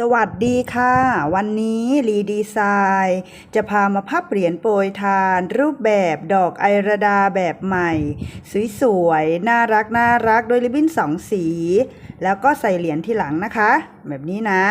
สวัสดีค่ะ วันนี้รีดีไซน์จะพามาพับเหรียญโปรยทาน รูปแบบดอกไอระดาแบบใหม่ สวยๆ น่ารักน่ารักโดยริบบิ้นสองสี แล้วก็ใส่เหรียญที่หลังนะคะ แบบนี้นะ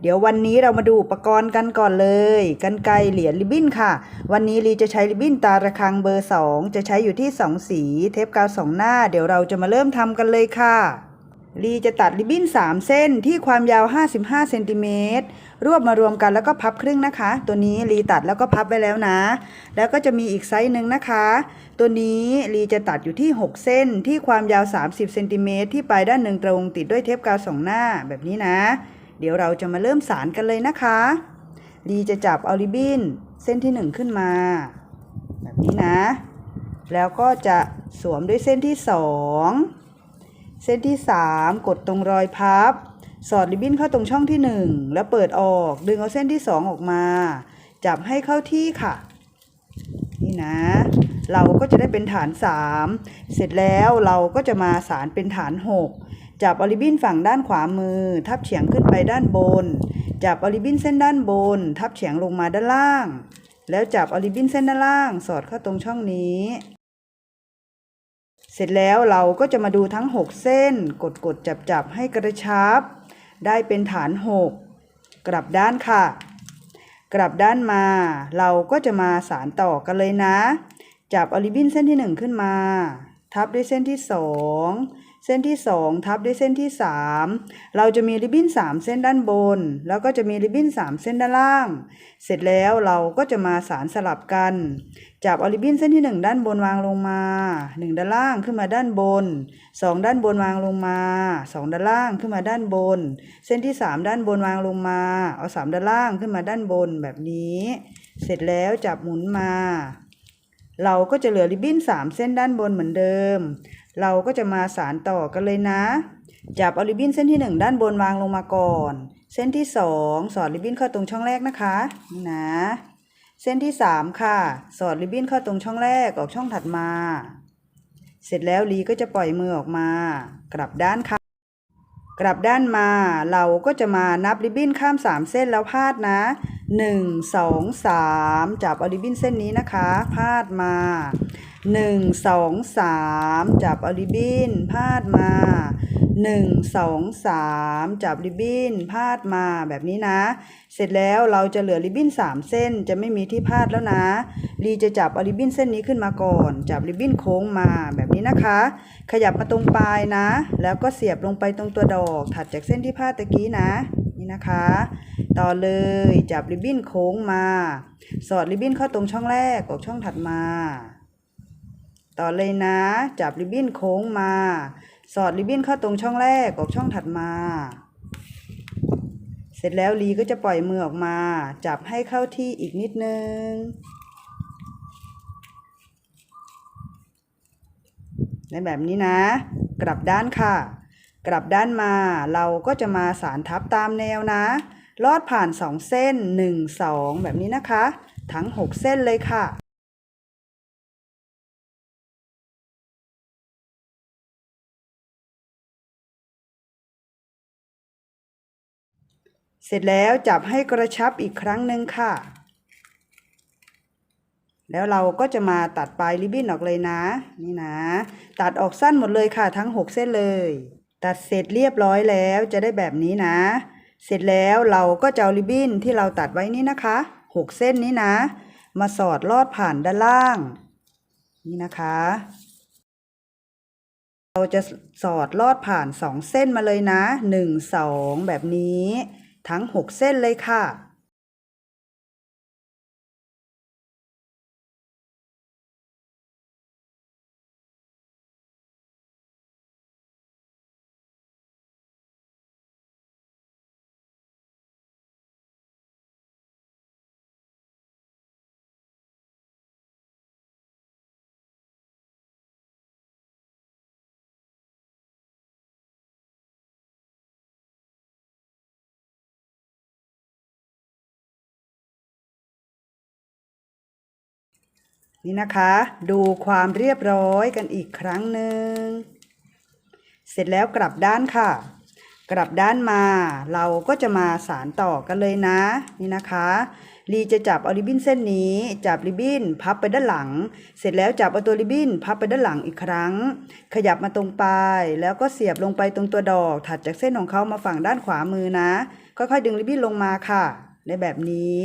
เดี๋ยววันนี้เรามาดูอุปกรณ์กันก่อนเลยกันไกรเหรียญริบบิ้นค่ะ วันนี้รีจะใช้ริบบิ้นตาระคังเบอร์ 2 จะใช้อยู่ที่ 2 สี เทปกาวสองหน้า เดี๋ยวเราจะมาเริ่มทำกันเลยค่ะ ลีจะตัดริบบิ้น 3 เส้นที่ความยาว 55เซนติเมตรรวบมารวมกันแล้วก็พับครึ่งนะคะ ตัวนี้ลีตัดแล้วก็พับไว้แล้วนะ แล้วก็จะมีอีกไซส์หนึ่งนะคะ ตัวนี้ลีจะตัดอยู่ที่ 6 เส้นที่ความยาว 30เซนติเมตรที่ปลายด้านหนึ่งตรงติดด้วยเทปกาวสองหน้าแบบนี้นะ เดี๋ยวเราจะมาเริ่มสารกันเลยนะคะลีจะจับเอาริบบิ้นเส้นที่ 1 ขึ้นมา แบบนี้นะ แล้วก็จะสวมด้วยเส้นที่ 2 เส้นที่ 3 กดตรงรอยพับ สอดริบบิ้นเข้าตรงช่องที่ 1 แล้วเปิดออก ดึงเอาเส้นที่ 2 ออกมา จับให้เข้าที่ค่ะ นี่นะ เราก็จะได้เป็นฐาน 3 เสร็จแล้วเราก็จะมาสารเป็นฐาน 6 จับอริบินฝั่งด้านขวามือ ทับเฉียงขึ้นไปด้านบน จับอริบินเส้นด้านบน ทับเฉียงลงมาด้านล่าง แล้วจับอริบินเส้นด้านล่าง สอดเข้าตรงช่องนี้ เสร็จแล้วเราก็จะมาดูทั้ง 6 เส้น กดกดจับจับให้กระชับ ได้เป็นฐาน 6 กลับด้านค่ะ กลับด้านมา เราก็จะมาสารต่อกันเลยนะ จับอริบินเส้นที่ 1 ขึ้นมา ทับด้วยเส้นที่ 2 เส้นที่ 2 ทับด้วยเส้นที่ 3 เราจะมีริบบิ้น 3 เส้นด้านบน แล้วก็จะมีริบบิ้น 3 เส้นด้านล่าง เสร็จแล้วเราก็จะมาสารสลับกัน จับอริบบิ้นเส้นที่ 1 ด้านบนวางลงมา 1 ด้านล่างขึ้นมาด้านบน 2 ด้านบนวางลงมา 2 ด้านล่างขึ้นมาด้านบน เส้นที่ 3 ด้านบนวางลงมา เอา 3 ด้านล่างขึ้นมาด้านบนแบบนี้ เสร็จแล้วจับหมุนมาเราก็จะเหลือริบบิ้น 3 เส้นด้านบนเหมือนเดิม เราก็จะมาสารต่อกันเลยนะ จับเอาริบบิ้นเส้นที่ 1 ด้านบนวางลงมาก่อน เส้นที่ 2 สอดริบบิ้นเข้าตรงช่องแรกนะคะนี่นะ เส้นที่ 3 ค่ะ สอดริบบิ้นเข้าตรงช่องแรกออกช่องถัดมา เสร็จแล้วลีก็จะปล่อยมือออกมา กลับด้านค่ะ กลับด้านมาเราก็จะมานับริบบิ้นข้าม 3 เส้นแล้วพาดนะ1 2 3 จับเอาริบบิ้นเส้นนี้นะคะ พาดมา 1 2 3จับเอาริบบิ้นพาดมา1 2 3จับริบบิ้นพาดมาแบบนี้นะ เสร็จแล้วเราจะเหลือริบบิ้น3เส้นจะไม่มีที่พาดแล้วนะ ลีจะจับเอาริบบิ้นเส้นนี้ขึ้นมาก่อน จับริบบิ้นโค้งมาแบบนี้นะคะ ขยับมาตรงปลายนะ แล้วก็เสียบลงไปตรงตัวดอก ถัดจากเส้นที่พาดตะกี้นะนี่นะคะ ต่อเลยจับริบบิ้นโค้งมา สอดริบบิ้นเข้าตรงช่องแรกออกช่องถัดมา ต่อเลยนะ จับริบบิ้นโค้งมา สอดริบบิ้นเข้าตรงช่องแรกออกช่องถัดมา เสร็จแล้วลีก็จะปล่อยมือออกมา จับให้เข้าที่อีกนิดนึง ในแบบนี้นะ กลับด้านค่ะ กลับด้านมา เราก็จะมาสารทับตามแนวนะ ลอดผ่าน 2 เส้น 1 2 แบบนี้นะคะ ทั้ง 6 เส้นเลยค่ะ เสร็จแล้วจับให้กระชับอีกครั้งหนึ่งค่ะ แล้วเราก็จะมาตัดปลายริบบิ้นออกเลยนะ นี่นะ ตัดออกสั้นหมดเลยค่ะทั้ง 6 เส้นเลย ตัดเสร็จเรียบร้อยแล้วจะได้แบบนี้นะ เสร็จแล้วเราก็จะเอาริบบิ้นที่เราตัดไว้นี่นะคะ 6 เส้นนี้นะ มาสอดลอดผ่านด้านล่าง นี่นะคะ เราจะสอดลอดผ่าน 2 เส้นมาเลยนะ 1 2 แบบนี้ ทั้ง 6 เส้นเลยค่ะ นี่นะคะ ดูความเรียบร้อยกันอีกครั้งหนึ่ง เสร็จแล้วกลับด้านค่ะ กลับด้านมาเราก็จะมาสารต่อกันเลยนะ นี่นะคะลีจะจับเอาริบบิ้นเส้นนี้ จับริบบิ้นพับไปด้านหลัง เสร็จแล้วจับเอาตัวริบบิ้นพับไปด้านหลังอีกครั้ง ขยับมาตรงปลายแล้วก็เสียบลงไปตรงตัวดอก ถัดจากเส้นของเขามาฝั่งด้านขวามือนะ ค่อยๆดึงริบบิ้นลงมาค่ะได้แบบนี้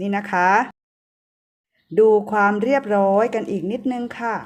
นี่นะคะ ดูความเรียบร้อยกันอีกนิดนึงค่ะ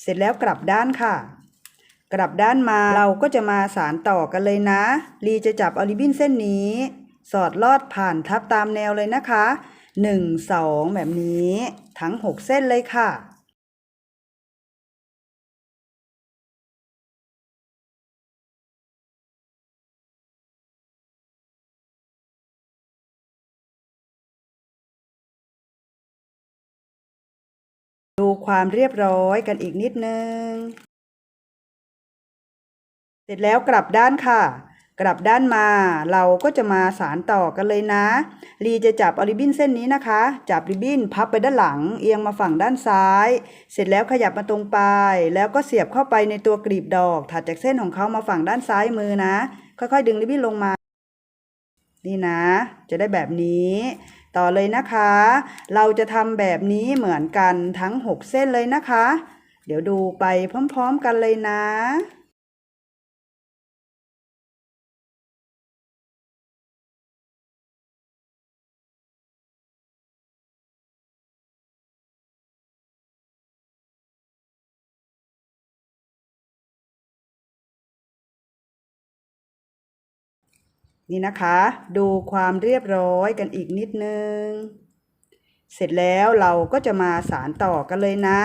เสร็จแล้วกลับด้านค่ะ กลับด้านมาเราก็จะมาสารต่อกันเลยนะลีจะจับอลิบินเส้นนี้ สอดลอดผ่านทับตามแนวเลยนะคะ 1 2 แบบนี้ทั้ง 6 เส้นเลยค่ะ ความเรียบร้อยกันอีกนิดนึง เสร็จแล้วกลับด้านค่ะ กลับด้านมาเราก็จะมาสารต่อกันเลยนะ ลีจะจับอริบบิ้นเส้นนี้นะคะ จับริบบิ้นพับไปด้านหลัง เอียงมาฝั่งด้านซ้าย เสร็จแล้วขยับมาตรงปลายแล้วก็เสียบเข้าไปในตัวกลีบดอก ถัดจากเส้นของเขามาฝั่งด้านซ้ายมือนะ ค่อยๆ ดึงริบบิ้นลงมา นี่นะ จะได้แบบนี้ ต่อเลยนะคะ เราจะทำแบบนี้เหมือนกันทั้ง 6 เส้นเลยนะคะ เดี๋ยวดูไปพร้อม ๆ กันเลยนะ นี่นะคะ ดูความเรียบร้อยกันอีกนิดนึง เสร็จแล้วเราก็จะมาสารต่อกันเลยนะ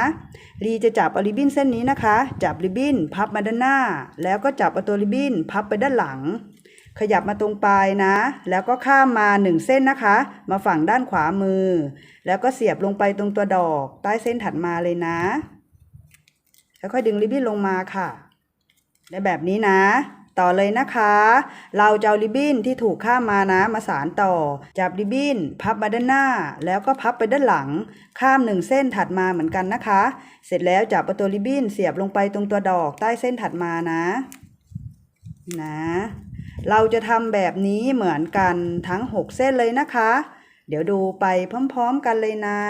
ลีจะจับเอาริบบิ้นเส้นนี้นะคะ จับริบบิ้นพับมาด้านหน้า แล้วก็จับเอาตัวริบบิ้นพับไปด้านหลัง ขยับมาตรงปลายนะ แล้วก็ข้ามมาหนึ่งเส้นนะคะ มาฝั่งด้านขวามือ แล้วก็เสียบลงไปตรงตัวดอก ใต้เส้นถัดมาเลยนะค่อยดึงริบบิ้นลงมาค่ะ ได้แบบนี้นะ ต่อเลยนะคะ เราจะเอาริบบิ้นที่ถูกข้ามมานะมาสารต่อ จับริบบิ้น พับมาด้านหน้า แล้วก็พับไปด้านหลัง ข้ามหนึ่งเส้นถัดมาเหมือนกันนะคะ เสร็จแล้วจับเอาตัวริบบิ้นเสียบลงไปตรงตัวดอกใต้เส้นถัดมานะนะเราจะทำแบบนี้เหมือนกันทั้ง 6 เส้นเลยนะคะ เดี๋ยวดูไปพร้อมๆกันเลยนะ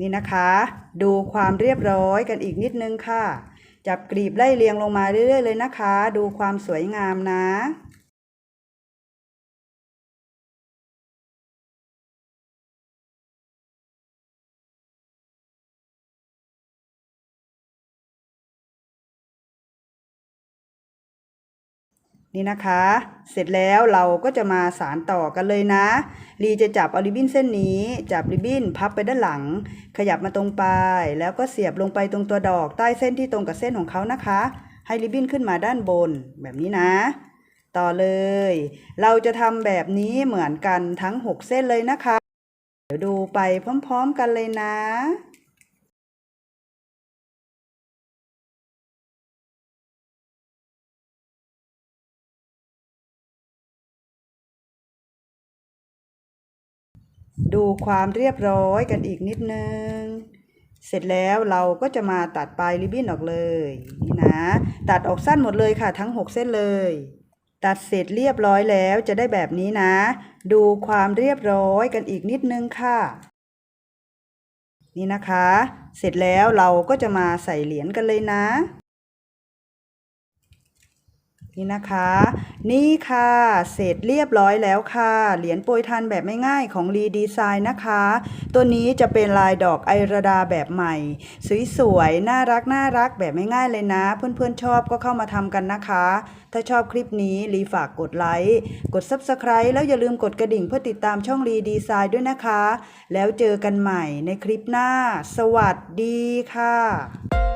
นี่นะคะ ดูความเรียบร้อยกันอีกนิดนึงค่ะ จับกลีบไล่เรียงลงมาเรื่อยๆเลยนะคะ ดูความสวยงามนะ นี่นะคะ เสร็จแล้วเราก็จะมาสารต่อกันเลยนะลีจะจับเอาริบบิ้นเส้นนี้ จับริบบิ้นพับไปด้านหลัง ขยับมาตรงปลาย แล้วก็เสียบลงไปตรงตัวดอกใต้เส้นที่ตรงกับเส้นของเขานะคะ ให้ริบบิ้นขึ้นมาด้านบนแบบนี้นะ ต่อเลย เราจะทำแบบนี้เหมือนกันทั้ง 6 เส้นเลยนะคะ เดี๋ยวดูไปพร้อม ๆ กันเลยนะ ดูความเรียบร้อยกันอีกนิดนึง เสร็จแล้วเราก็จะมาตัดปลายริบบิ้นออกเลยนี่นะ ตัดออกสั้นหมดเลยค่ะทั้ง 6 เส้นเลย ตัดเสร็จเรียบร้อยแล้วจะได้แบบนี้นะ ดูความเรียบร้อยกันอีกนิดนึงค่ะ นี่นะคะ เสร็จแล้วเราก็จะมาใส่เหรียญกันเลยนะ นี่นะคะ นี่ค่ะ เสร็จเรียบร้อยแล้วค่ะ เหรียญโปรยทานแบบไม่ง่ายของรีดีไซน์นะคะ ตัวนี้จะเป็นลายดอกไอระดาแบบใหม่ สวยๆ น่ารักน่ารักแบบไม่ง่ายเลยนะ เพื่อนๆชอบก็เข้ามาทำกันนะคะ ถ้าชอบคลิปนี้รีฝากกดไลค์ กด Subscribe แล้วอย่าลืมกดกระดิ่งเพื่อติดตามช่องรีดีไซน์ด้วยนะคะ แล้วเจอกันใหม่ในคลิปหน้า สวัสดีค่ะ